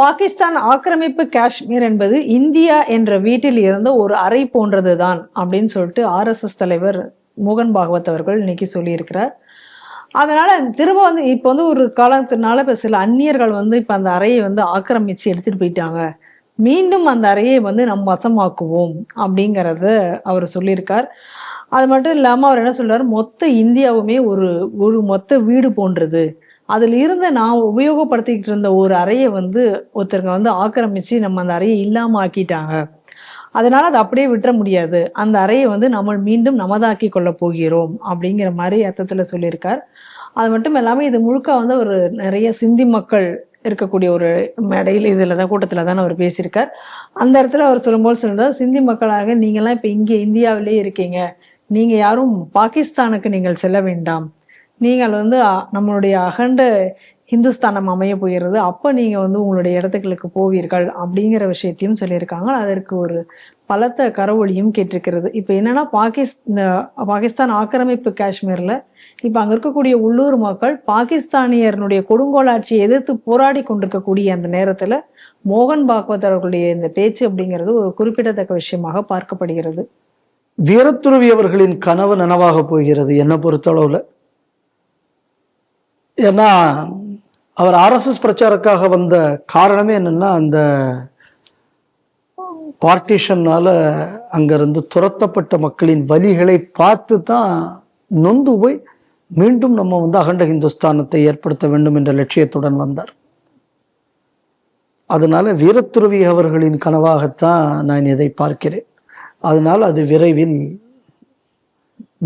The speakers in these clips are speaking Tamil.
பாகிஸ்தான் ஆக்கிரமிப்பு காஷ்மீர் என்பது இந்தியா என்ற வீட்டில் இருந்த ஒரு அறை போன்றதுதான் அப்படின்னு சொல்லிட்டு ஆர்எஸ்எஸ் தலைவர் மோகன் பாகவத் அவர்கள் இன்னைக்கு சொல்லியிருக்கிறார். அதனால திரும்ப வந்து இப்போ வந்து ஒரு காலத்தினால இப்போ சில அந்நியர்கள் வந்து இப்போ அந்த அறையை வந்து ஆக்கிரமிச்சு எடுத்துட்டு போயிட்டாங்க. மீண்டும் அந்த அறையை வந்து நம் வசமாக்குவோம் அப்படிங்கிறத அவர் சொல்லியிருக்கார். அது மட்டும் இல்லாமல் அவர் என்ன சொல்றாரு? மொத்த இந்தியாவுமே ஒரு ஒரு மொத்த வீடு போன்றது. அதில் இருந்த நான் உபயோகப்படுத்திக்கிட்டு இருந்த ஒரு அறையை வந்து ஒருத்தருங்க வந்து ஆக்கிரமிச்சு நம்ம அந்த அறையை இல்லாமல் ஆக்கிட்டாங்க. அதனால அதை அப்படியே விட்டுற முடியாது. அந்த அறையை வந்து நம்ம மீண்டும் நமதாக்கி கொள்ள போகிறோம் அப்படிங்கிற மாதிரி அர்த்தத்தில் சொல்லியிருக்கார். அது மட்டும் இல்லாமல் இது முழுக்க வந்து ஒரு நிறைய சிந்தி மக்கள் இருக்கக்கூடிய ஒரு மேடையில் இதில் தான் கூட்டத்தில் தான் அவர் பேசியிருக்கார். அந்த இடத்துல அவர் சொல்லும்போது சொல்லியிருந்தார் சிந்தி மக்களாக நீங்களாம் இப்போ இங்கே இந்தியாவிலே இருக்கீங்க. நீங்கள் யாரும் பாகிஸ்தானுக்கு நீங்கள் செல்ல வேண்டாம். நீங்கள் வந்து நம்மளுடைய அகண்ட ஹிந்துஸ்தானம் அமைய போயிடுறது அப்போ நீங்கள் வந்து உங்களுடைய இடத்துக்களுக்கு போவீர்கள் அப்படிங்கிற விஷயத்தையும் சொல்லியிருக்காங்க. அதற்கு ஒரு பலத்த கரவொலியும் கேட்டிருக்கிறது. இப்போ என்னென்னா பாகிஸ் இந்த பாகிஸ்தான் ஆக்கிரமிப்பு காஷ்மீரில் இப்போ அங்கே இருக்கக்கூடிய உள்ளூர் மக்கள் பாகிஸ்தானியர்னுடைய கொடுங்கோலாட்சியை எதிர்த்து போராடி கொண்டிருக்கக்கூடிய அந்த நேரத்தில் மோகன் பாகவத் அவர்களுடைய இந்த பேச்சு அப்படிங்கிறது ஒரு குறிப்பிடத்தக்க விஷயமாக பார்க்கப்படுகிறது. வீரத்துறவி அவர்களின் கனவு நனவாக போகிறது என்னை பொறுத்தளவில். ஏன்னா அவர் ஆர்எஸ்எஸ் பிரச்சாரக்காக வந்த காரணமே என்னென்னா அந்த பார்ட்டிஷன்னால அங்கேருந்து துரத்தப்பட்ட மக்களின் வலிகளை பார்த்து தான் நொந்து போய் மீண்டும் நம்ம வந்து அகண்ட இந்துஸ்தானத்தை ஏற்படுத்த வேண்டும் என்ற லட்சியத்துடன் வந்தார். அதனால வீரத்துறவி அவர்களின் கனவாகத்தான் நான் இதை பார்க்கிறேன். அதனால் அது விரைவில்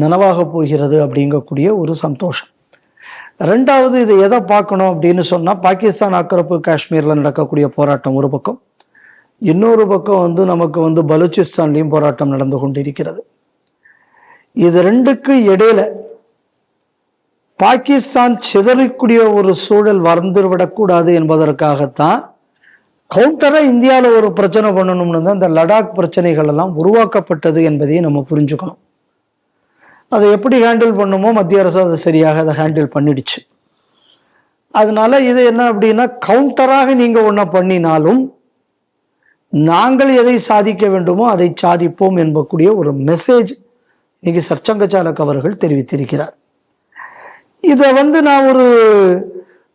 நனவாக போகிறது அப்படிங்கக்கூடிய ஒரு சந்தோஷம். ரெண்டாவது இது எதை பார்க்கணும் அப்படின்னு சொன்னால் பாகிஸ்தான் ஆக்கிரப்பு காஷ்மீரில் நடக்கக்கூடிய போராட்டம் ஒரு பக்கம். இன்னொரு பக்கம் வந்து நமக்கு வந்து பலூச்சிஸ்தான்லேயும் போராட்டம் நடந்து கொண்டிருக்கிறது. இது ரெண்டுக்கு இடையில பாகிஸ்தான் சிதறக்கூடிய ஒரு சூழல் வந்துவிடக்கூடாது என்பதற்காகத்தான் கவுண்டராக இந்தியாவில் ஒரு பிரச்சனை பண்ணணும்னு தான் இந்த லடாக் பிரச்சனைகள் எல்லாம் உருவாக்கப்பட்டது என்பதையும் நம்ம புரிஞ்சுக்கணும். அதை எப்படி ஹேண்டில் பண்ணுமோ மத்திய அரசு அதை சரியாக அதை ஹேண்டில் பண்ணிடுச்சு. அதனால இது என்ன அப்படின்னா கவுண்டராக நீங்கள் ஒன்றை பண்ணினாலும் நாங்கள் எதை சாதிக்க வேண்டுமோ அதை சாதிப்போம் என்பக்கூடிய ஒரு மெசேஜ் இன்னைக்கு சர்ச்சங்கச்சாலக் அவர்கள் தெரிவித்திருக்கிறார். இதை வந்து நான் ஒரு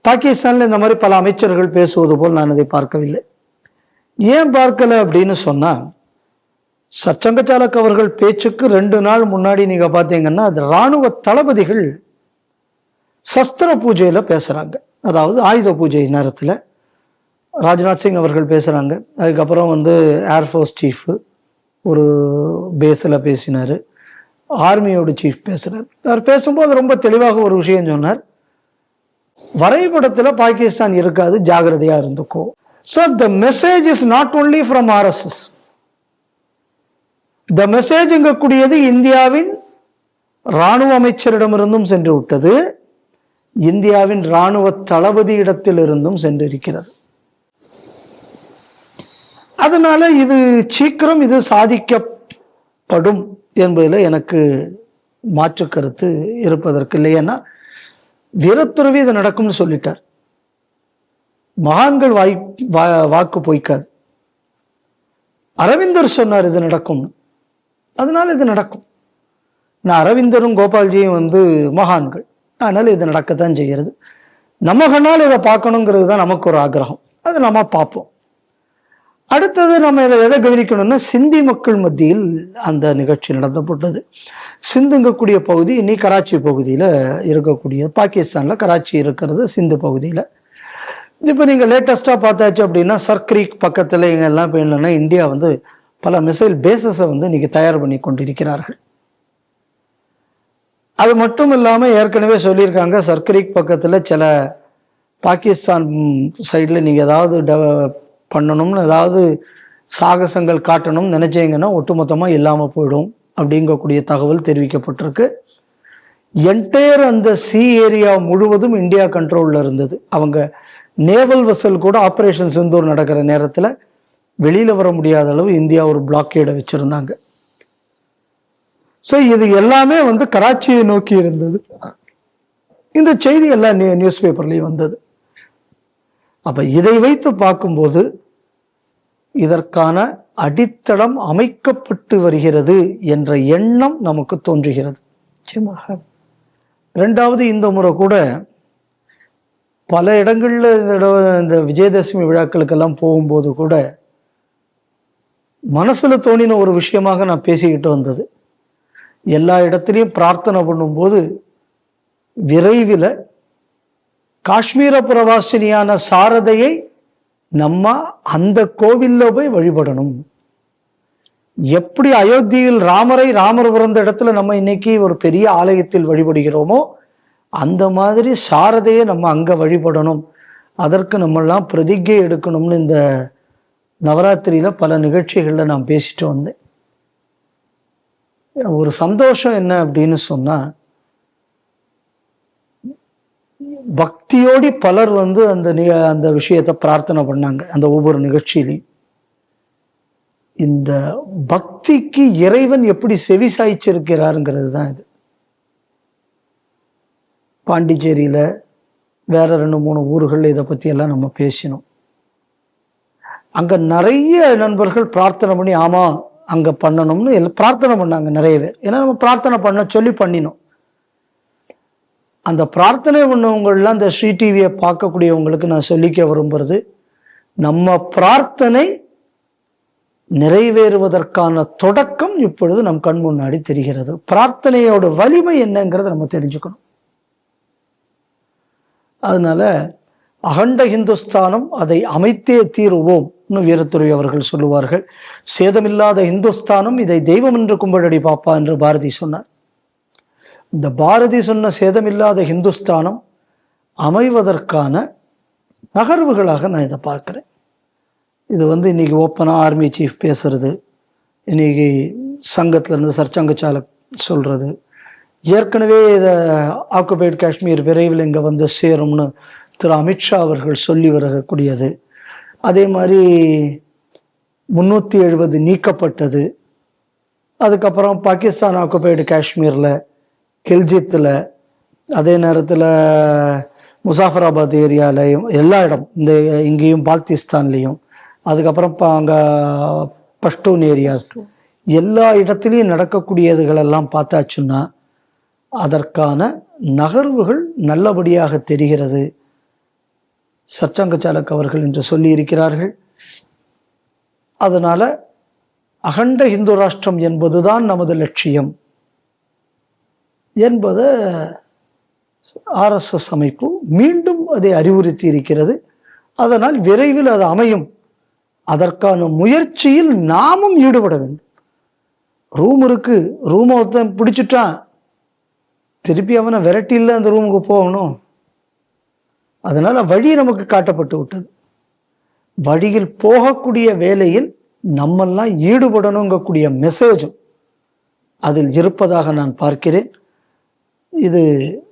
பாகிஸ்தானில் இந்த மாதிரி பல அமைச்சர்கள் பேசுவது போல் நான் அதை பார்க்கவில்லை. ஏன் பார்க்கல அப்படின்னு சொன்னால் சச்சங்க சாலக் அவர்கள் பேச்சுக்கு ரெண்டு நாள் முன்னாடி நீங்க பாத்தீங்கன்னா அது ராணுவ தளபதிகள் சஸ்திர பூஜையில பேசுறாங்க. அதாவது ஆயுத பூஜை நேரத்தில் ராஜ்நாத் சிங் அவர்கள் பேசுறாங்க. அதுக்கப்புறம் வந்து ஏர்ஃபோர்ஸ் சீஃப் ஒரு பேஸில் பேசினார். ஆர்மியோட சீஃப் பேசுறார். அவர் பேசும்போது ரொம்ப தெளிவாக ஒரு விஷயம் சொன்னார். வரைபடத்தில் பாகிஸ்தான் இருக்காது ஜாகிரதையாக இருந்துக்கோ. So the message is not only from RSS the மெசேஜ்ங்கக்கூடியது இந்தியாவின் இராணுவ அமைச்சரிடமிருந்தும் சென்று விட்டது இந்தியாவின் இராணுவ தளபதியிடத்திலிருந்தும் சென்றிருக்கிறது. அதனால இது சீக்கிரம் இது சாதிக்கப்படும் என்பதில் எனக்கு மாற்று கருத்து இருப்பதற்கு இல்லை. ஏன்னா வீரத்துறவி இது நடக்கும்னு சொல்லிட்டார். மகான்கள் வாய் வா- வாக்கு பொய்க்காது. அரவிந்தர் சொன்னார் இது நடக்கும்னு. அதனால் இது நடக்கும். நான் அரவிந்தரும் கோபால்ஜியும் வந்து மகான்கள். அதனால் இது நடக்கத்தான் செய்கிறது. நம்ம கண்ணால் இதை பார்க்கணுங்கிறது தான் நமக்கு ஒரு ஆகிரகம். அது நம்ம பார்ப்போம். அடுத்தது நம்ம இதை எதை கவனிக்கணும்னா சிந்தி மக்கள் மத்தியில் அந்த நிகழ்ச்சி நடத்தப்பட்டது. சிந்துங்கக்கூடிய பகுதி இன்னி கராச்சி பகுதியில் இருக்கக்கூடிய பாகிஸ்தானில் கராச்சி இருக்கிறது சிந்து பகுதியில். இப்போ நீங்கள் லேட்டஸ்ட்டாக பார்த்தாச்சு அப்படின்னா சர்க்ரீக் பக்கத்தில் இங்க எல்லாம் இப்போ இந்தியா வந்து பல மிசைல் பேசஸை வந்து இன்னைக்கு தயார் பண்ணி கொண்டிருக்கிறார்கள். அது மட்டும் இல்லாமல் ஏற்கனவே சொல்லியிருக்காங்க சர்க்கரிக் பக்கத்தில் சில பாகிஸ்தான் சைடில் நீங்கள் ஏதாவது டெவ- பண்ணணும்னு ஏதாவது சாகசங்கள் காட்டணும்னு நினச்சிங்கன்னா ஒட்டுமொத்தமாக இல்லாமல் போயிடும் அப்படிங்கக்கூடிய தகவல் தெரிவிக்கப்பட்டிருக்கு. என்டையர் அந்த சி ஏரியா முழுவதும் இந்தியா கண்ட்ரோலில் இருந்தது. அவங்க நேவல் வெசல் கூட ஆப்ரேஷன் செந்தூர் நடக்கிற நேரத்தில் வெளியில் வர முடியாத அளவு இந்தியா ஒரு பிளாக்கேடை வச்சுருந்தாங்க. ஸோ இது எல்லாமே வந்து கராச்சியை நோக்கி இருந்தது. இந்த செய்தி எல்லாம் நியூஸ் பேப்பர்லேயும் வந்தது. அப்ப இதை வைத்து பார்க்கும்போது இதற்கான அடித்தளம் அமைக்கப்பட்டு வருகிறது என்ற எண்ணம் நமக்கு தோன்றுகிறது. ரெண்டாவது இந்த முறை கூட பல இடங்கள்ல இந்த விஜயதசமி விழாக்களுக்கெல்லாம் போகும்போது கூட மனசில் தோணின ஒரு விஷயமாக நான் பேசிக்கிட்டு வந்தது. எல்லா இடத்துலையும் பிரார்த்தனை பண்ணும்போது விரைவில் காஷ்மீர பிரவாசினியான சாரதையை நம்ம அந்த கோவில்ல போய் வழிபடணும். எப்படி அயோத்தியில் ராமரை ராமர் பிறந்த இடத்துல நம்ம இன்னைக்கு ஒரு பெரிய ஆலயத்தில் வழிபடுகிறோமோ அந்த மாதிரி சாரதையை நம்ம அங்கே வழிபடணும். அதற்கு நம்மெல்லாம் பிரதிஜை எடுக்கணும்னு இந்த நவராத்திரியில் பல நிகழ்ச்சிகளில் நான் பேசிட்டு வந்தேன். ஒரு சந்தோஷம் என்ன அப்படின்னு சொன்னால் பக்தியோடி பலர் வந்து அந்த அந்த விஷயத்தை பிரார்த்தனை பண்ணாங்க அந்த ஒவ்வொரு நிகழ்ச்சியிலையும். இந்த பக்திக்கு இறைவன் எப்படி செவி சாய்ச்சிருக்கிறாருங்கிறது தான் இது. பாண்டிச்சேரியில் வேற ரெண்டு மூணு ஊர்கள் இதை பற்றியெல்லாம் நம்ம பேசினோம். அங்கே நிறைய நண்பர்கள் பிரார்த்தனை பண்ணி ஆமாம் அங்கே பண்ணணும்னு எல்லாம் பிரார்த்தனை பண்ணாங்க நிறைய பேர். ஏன்னா நம்ம பிரார்த்தனை பண்ண சொல்லி பண்ணினோம். அந்த பிரார்த்தனை பண்ணவங்கள்லாம் அந்த ஸ்ரீ டிவியை பார்க்கக்கூடியவங்களுக்கு நான் சொல்லிக்க விரும்புறது நம்ம பிரார்த்தனை நிறைவேறுவதற்கான தொடக்கம் இப்பொழுது நம் கண் முன்னாடி தெரிகிறது. பிரார்த்தனையோட வலிமை என்னங்கிறத நம்ம தெரிஞ்சுக்கணும். அதனால அகண்ட இந்துஸ்தானம் அதை அமைத்தே தீருவோம். வீரத்துறை அவர்கள் சொல்லுவார்கள் சேதமில்லாத இந்துஸ்தானும் இதை தெய்வம் என்று கும்பிடடி பாப்பா என்று பாரதி சொன்னார். இந்த பாரதி சொன்ன சேதமில்லாத இந்துஸ்தானம் அமைவதற்கான நகர்வுகளாக நான் இதை பார்க்குறேன். இது வந்து இன்னைக்கு ஓப்பனாக ஆர்மி சீஃப் பேசுறது இன்னைக்கு சங்கத்தில் இருந்து சர்ச்சங்க சொல்கிறது ஏற்கனவே இதை ஆக்குபைடு காஷ்மீர் விரைவில் இங்கே வந்து சேரும்னு திரு அமித்ஷா அவர்கள் சொல்லி வரக்கூடியது. அதே மாதிரி முன்னூற்றி எழுபது நீக்கப்பட்டது. அதுக்கப்புறம் பாகிஸ்தான் ஆக்குபைடு காஷ்மீரில் கில்ஜித்தில் அதே நேரத்தில் முசாஃபராபாத் ஏரியாலையும் எல்லா இடம் இந்த இங்கேயும் பால்திஸ்தான்லேயும். அதுக்கப்புறம் இப்போ அங்கே பஷ்டூன் ஏரியாஸ். எல்லா இடத்துலையும் நடக்கக்கூடியதுகளெல்லாம் பார்த்தாச்சுன்னா அதற்கான நகர்வுகள் நல்லபடியாக தெரிகிறது. சச்சங்க சாலக் அவர்கள் என்று சொல்லி இருக்கிறார்கள் அதனால் அகண்ட இந்து ராஷ்டிரம் என்பதுதான் நமது லட்சியம். என்பதை ஆர்எஸ்எஸ் அமைப்பு மீண்டும் அதை அறிவுறுத்தி இருக்கிறது அதனால் விரைவில் அது அமையும். அதற்கான முயற்சியில் நாமும் ஈடுபட வேண்டும். ரூம் இருக்கு. ரூமை ஒருத்தன் பிடிச்சிட்டான். திருப்பி அவனை விரட்டியில் அந்த ரூமுக்கு போகணும். அதனால் வழி நமக்கு காட்டப்பட்டு விட்டது. வழியில் போகக்கூடிய வேலையில் நம்மெல்லாம் ஈடுபடணுங்கக்கூடிய மெசேஜும் அதில் இருப்பதாக நான் பார்க்கிறேன். இது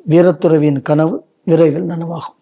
வீரத்துறவியின் கனவு விரைவில் நனவாகும்.